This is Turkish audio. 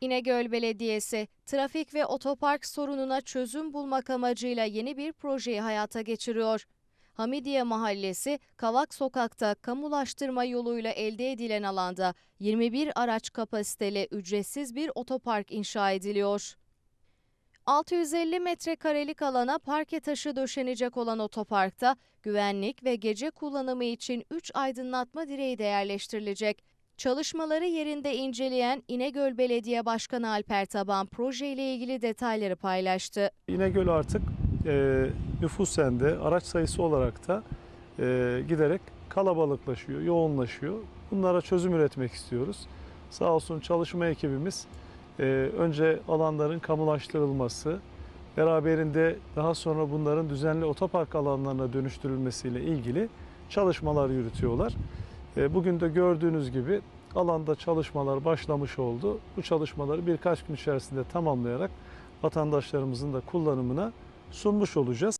İnegöl Belediyesi, trafik ve otopark sorununa çözüm bulmak amacıyla yeni bir projeyi hayata geçiriyor. Hamidiye Mahallesi, Kavak Sokak'ta kamulaştırma yoluyla elde edilen alanda 21 araç kapasiteli ücretsiz bir otopark inşa ediliyor. 650 metrekarelik alana parke taşı döşenecek olan otoparkta güvenlik ve gece kullanımı için 3 aydınlatma direği de yerleştirilecek. Çalışmaları yerinde inceleyen İnegöl Belediye Başkanı Alper Taban projeyle ilgili detayları paylaştı. İnegöl artık e, nüfusen de araç sayısı olarak da e, giderek kalabalıklaşıyor, yoğunlaşıyor. Bunlara çözüm üretmek istiyoruz. Sağ olsun çalışma ekibimiz e, önce alanların kamulaştırılması, beraberinde daha sonra bunların düzenli otopark alanlarına dönüştürülmesiyle ilgili çalışmalar yürütüyorlar. E, bugün de gördüğünüz gibi alanda çalışmalar başlamış oldu. Bu çalışmaları birkaç gün içerisinde tamamlayarak vatandaşlarımızın da kullanımına sunmuş olacağız.